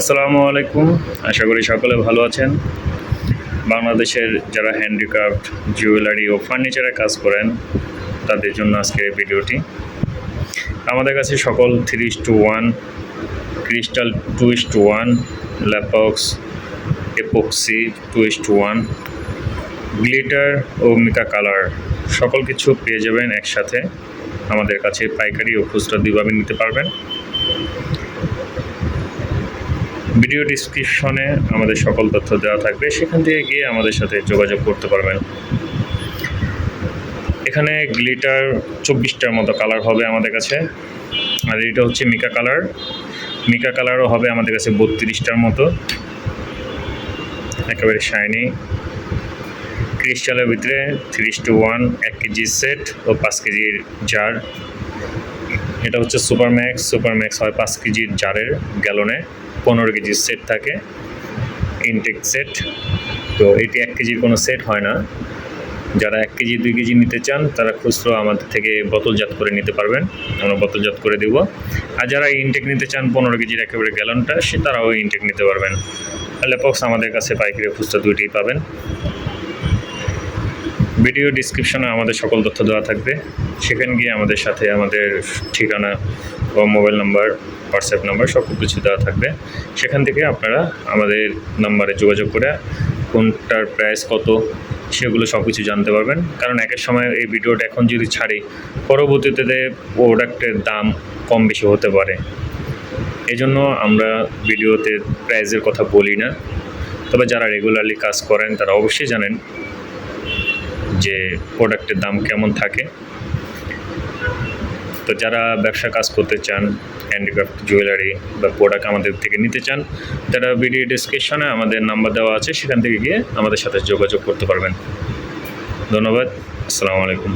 আসসালামু আলাইকুম। আশা করি সকলে ভালো আছেন। বাংলাদেশের যারা হ্যান্ডিক্রাফট জুয়েলারি ও ফার্নিচারের কাজ করেন, তাদের জন্য আজকের ভিডিওটি। আমাদের কাছে সকল three two one crystal two is to one Lapox epoxy two is to one glitter O mica colour সকল কিছু পেয়ে যাবেন একসাথে। আমাদের কাছে পাইকারি ও খুচরা দুইভাবে নিতে পারবেন। ভিডিও ডিসক্রিপশনে আমাদের সকল তথ্য দেওয়া থাকবে। সেখান থেকে গিয়ে আমাদের সাথে যোগাযোগ করতে পারবেন। এখানে গ্লিটার চব্বিশটার মতো কালার হবে আমাদের কাছে। আর এটা হচ্ছে মিকা কালার মিকা কালারও হবে আমাদের কাছে বত্রিশটার মতো। একেবারে শাইনি ক্রিস্টালের ভিতরে থ্রি টু ওয়ান এক কেজি সেট ও পাঁচ কেজির জার এটা হচ্ছে সুপার ম্যাক্স সুপার ম্যাক্স হয় পাঁচ কেজির জারের গ্যালনে, পনেরো কেজির সেট থাকে ইনটেক সেট তো এটি এক কেজির কোনো সেট হয় না। যারা এক কেজি, দুই কেজি নিতে চান, তারা খুচরো আমাদের থেকে বোতলজাত করে নিতে পারবেন। আমরা বোতলজাত করে দেবো। আর যারা ইনটেক নিতে চান, পনেরো কেজির একেবারে গ্যালনটা, সে তারাও ইনটেক নিতে পারবেন। ল্যাপক্স আমাদের কাছে পাইকারি খুচরা দুইটাই পাবেন। ভিডিও ডিসক্রিপশনে আমাদের সকল তথ্য দেওয়া থাকবে। সেখানে গিয়ে আমাদের সাথে আমাদের ঠিকানা ও মোবাইল নাম্বার, হোয়াটসঅ্যাপ নাম্বার সব কিছু দেওয়া থাকবে। সেখান থেকে আপনারা আমাদের নাম্বারে যোগাযোগ করে কোনটার প্রাইস কত সেগুলো সব কিছু জানতে পারবেন। কারণ একের সময় এই ভিডিওটা এখন যদি ছাড়ি, পরবর্তীতে প্রোডাক্টের দাম কম বেশি হতে পারে। এই জন্য আমরা ভিডিওতে প্রাইজের কথা বলি না। তবে যারা রেগুলারলি কাজ করেন তারা অবশ্যই জানেন যে প্রোডাক্টের দাম কেমন থাকে। তো যারা ব্যবসা কাজ করতে চান হ্যান্ডিক্রাফট জুয়েলারি বা প্রোডাক্ট আমাদের থেকে নিতে চান, তারা ভিডিও ডিসক্রিপশনে আমাদের নাম্বার দেওয়া আছে, সেখান থেকে গিয়ে আমাদের সাথে যোগাযোগ করতে পারবেন। ধন্যবাদ, আসসালামু আলাইকুম।